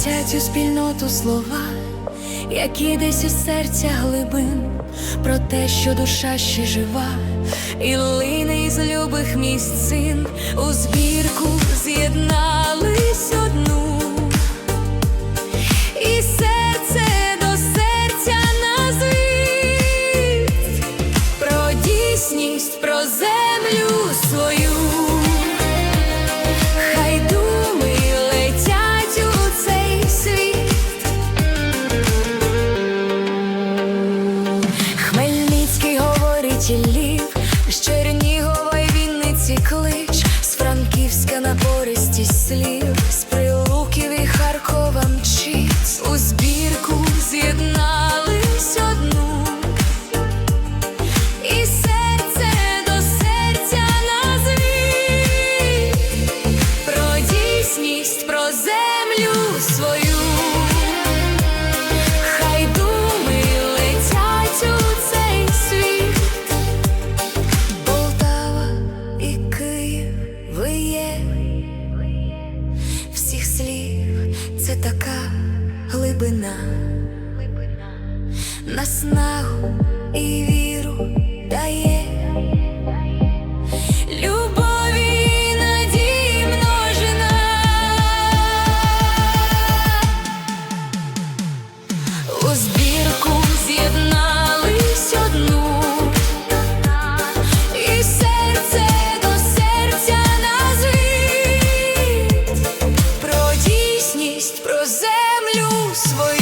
цю спільноту слова, які десь із серця глибин, про те, що душа ще жива, і лине із любих місцин у збірку з'єднались одну, і серце до серця на про дійсність, про землю свою. тілів, з Чернігова й Вінниці клич, з Франківська напористість слів, з прилуків і Харкова мчить, у збірку з'єднались одну, і серце до серця назві, про дійсність, про землю свою. виє всіх слів, це така глибина, наснагу. люблю свою.